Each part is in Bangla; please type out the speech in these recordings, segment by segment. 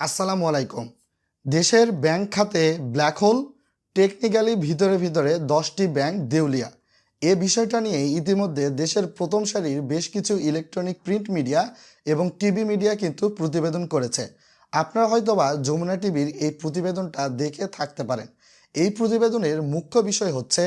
আসসালামু আলাইকুম। দেশের ব্যাংক খাতে ব্ল্যাক হোল, টেকনিক্যালি ভিতরে ভিতরে দশটি ব্যাংক দেউলিয়া। এ বিষয়টা নিয়ে ইতিমধ্যে দেশের প্রথম সারির বেশ কিছু ইলেকট্রনিক প্রিন্ট মিডিয়া এবং টিভি মিডিয়া কিন্তু প্রতিবেদন করেছে। আপনারা হয়তোবা যমুনা টিভির এই প্রতিবেদনটা দেখে থাকতে পারেন। এই প্রতিবেদনের মুখ্য বিষয় হচ্ছে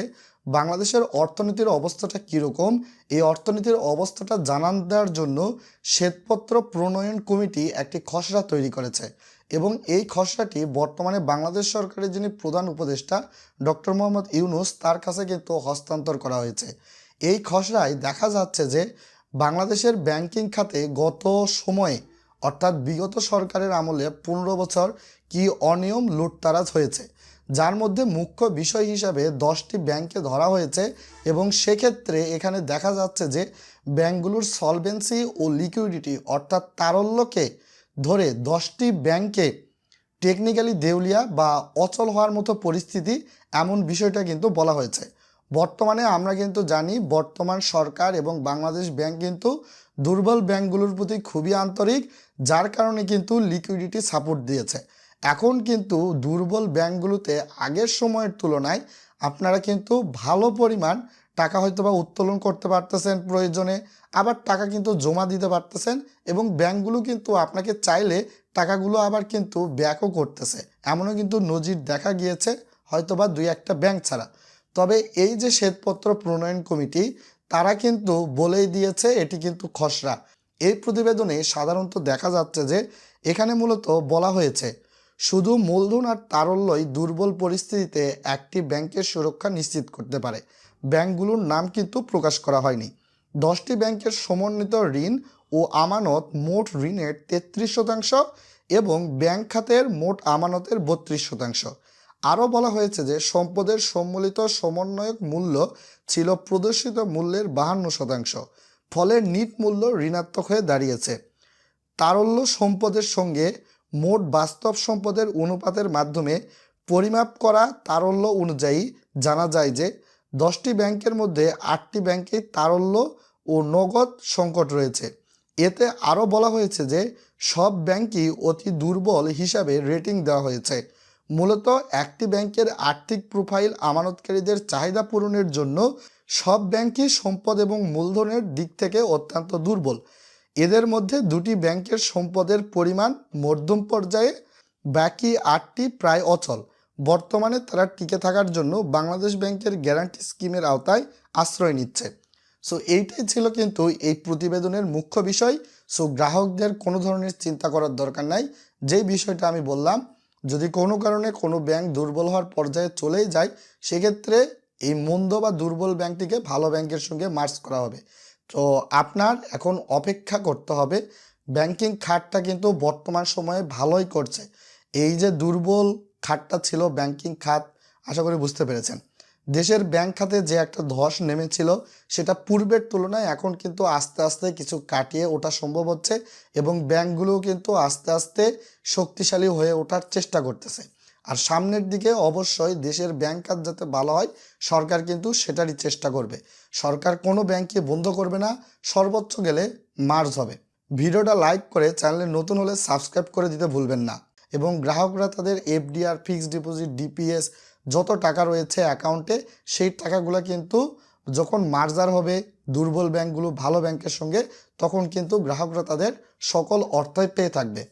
বাংলাদেশের অর্থনীতির অবস্থাটা কীরকম? এই অর্থনীতির অবস্থাটা জানান দেওয়ার জন্য শ্বেতপত্র প্রণয়ন কমিটি একটি খসড়া তৈরি করেছে এবং এই খসড়াটি বর্তমানে বাংলাদেশ সরকারের যিনি প্রধান উপদেষ্টা, ডক্টর মোহাম্মদ ইউনুস, তার কাছে কিন্তু হস্তান্তর করা হয়েছে। এই খসড়ায় দেখা যাচ্ছে যে বাংলাদেশের ব্যাংকিং খাতে গত সময়ে, অর্থাৎ বিগত সরকারের আমলে পনেরো বছর কি অনিয়ম লুটতারাজ হয়েছে। যার মধ্যে মুখ্য বিষয় হিসাবে দশটি ব্যাংকে ধরা হয়েছে এবং সেক্ষেত্রে এখানে দেখা যাচ্ছে যে ব্যাংকগুলোর সলভেন্সি ও লিকুইডিটি অর্থাৎ তারল্যকে ধরে দশটি ব্যাংকে টেকনিক্যালি দেউলিয়া বা অচল হওয়ার মতো পরিস্থিতি এমন বিষয়টা কিন্তু বলা হয়েছে। বর্তমানে আমরা কিন্তু জানি বর্তমান সরকার এবং বাংলাদেশ ব্যাংক কিন্তু দুর্বল ব্যাংকগুলোর প্রতি খুবই আন্তরিক, যার কারণে কিন্তু লিকুইডিটি সাপোর্ট দিয়েছে। এখন কিন্তু দুর্বল ব্যাংকগুলোতে আগের সময়ের তুলনায় আপনারা কিন্তু ভালো পরিমাণ টাকা হয়তো বা উত্তোলন করতে পারতেছেন প্রয়োজনে, আবার টাকা কিন্তু জমা দিতে পারতেছেন এবং ব্যাংকগুলো কিন্তু আপনাকে চাইলে টাকাগুলো আবার কিন্তু ব্যাকও করতেছে। এমনও কিন্তু নজির দেখা গিয়েছে হয়তো বা দুই একটা ব্যাংক ছাড়া। তবে এই যে শ্বেতপত্র প্রণয়ন কমিটি, তারা কিন্তু বলেই দিয়েছে এটি কিন্তু খসড়া। এই প্রতিবেদনে সাধারণত দেখা যাচ্ছে যে এখানে মূলত বলা হয়েছে শুধু মূলধন আর তারল্যই দুর্বল পরিস্থিতিতে একটি ব্যাংকের সুরক্ষা নিশ্চিত করতে পারে। ব্যাংকগুলোর নাম কিন্তু প্রকাশ করা হয়নি। দশটি ব্যাংকের সমন্বিত ঋণ ও আমানত মোট ঋণের তেত্রিশ শতাংশ এবং ব্যাংক খাতের মোট আমানতের বত্রিশ শতাংশ। আরও বলা হয়েছে যে সম্পদের সম্মিলিত সমন্বয়ক মূল্য ছিল প্রদর্শিত মূল্যের বাহান্ন শতাংশ, ফলে নিট মূল্য ঋণাত্মক হয়ে দাঁড়িয়েছে। তারল্য সম্পদের সঙ্গে মোট বাস্তব সম্পদের অনুপাতের মাধ্যমে পরিমাপ করা তারল্য অনুযায়ী জানা যায় যে দশটি ব্যাংকের মধ্যে আটটি ব্যাংকে তারল্য ও নগদ সংকট রয়েছে। এতে আরও বলা হয়েছে যে সব ব্যাংকই অতি দুর্বল হিসাবে রেটিং দেওয়া হয়েছে। মূলত একটি ব্যাংকের আর্থিক প্রোফাইল আমানতকারীদের চাহিদা পূরণের জন্য সব ব্যাংকই সম্পদ এবং মূলধনের দিক থেকে অত্যন্ত দুর্বল। এদের মধ্যে দুটি ব্যাংকের সম্পদের পরিমাণ মধ্যম পর্যায়ে, বাকি আটটি প্রায় অচল। বর্তমানে তারা টিকে থাকার জন্য বাংলাদেশ ব্যাংকের গ্যারান্টি স্কিমের আওতায় আশ্রয় নিচ্ছে। সো এইটাই ছিল কিন্তু এই প্রতিবেদনের মুখ্য বিষয়। সো গ্রাহকদের কোনো ধরনের চিন্তা করার দরকার নাই। যেই বিষয়টা আমি বললাম, যদি কোনো কারণে কোনো ব্যাংক দুর্বল হওয়ার পর্যায়ে চলেই যায়, সেক্ষেত্রে এই মন্দ বা দুর্বল ব্যাংকটিকে ভালো ব্যাংকের সঙ্গে মার্চ করা হবে। তো আপনার এখন অপেক্ষা করতে হবে। ব্যাংকিং খাতটা কিন্তু বর্তমান সময়ে ভালোই করছে। এই যে দুর্বল খাতটা ছিল ব্যাংকিং খাত, আশা করি বুঝতে পেরেছেন। দেশের ব্যাংক খাতে যে একটা ধস নেমেছিল, সেটা পূর্বের তুলনায় এখন কিন্তু আস্তে আস্তে কিছু কাটিয়ে ওঠা সম্ভব হচ্ছে এবং ব্যাংকগুলোও কিন্তু আস্তে আস্তে শক্তিশালী হয়ে ওঠার চেষ্টা করতেছে। আর সামনের দিকে অবশ্যই দেশের ব্যাংক খাত যাতে ভালো হয়, সরকার কিন্তু সেটারই চেষ্টা করবে। সরকার কোনো ব্যাংককে বন্ধ করবে না, সর্বোচ্চ গেলে মার্জ হবে। ভিডিওটা লাইক করে চ্যানেলে নতুন হলে সাবস্ক্রাইব করে দিতে ভুলবেন না। এবং গ্রাহকরা তাদের এফডিআর ফিক্সড ডিপোজিট ডিপিএস যত টাকা রয়েছে অ্যাকাউন্টে সেই টাকাগুলো কিন্তু যখন মার্জার হবে, দুর্বল ব্যাংকগুলো ভালো ব্যাংকের সঙ্গে, তখন কিন্তু গ্রাহকরা তাদের সকল অর্থই পেয়ে থাকবে।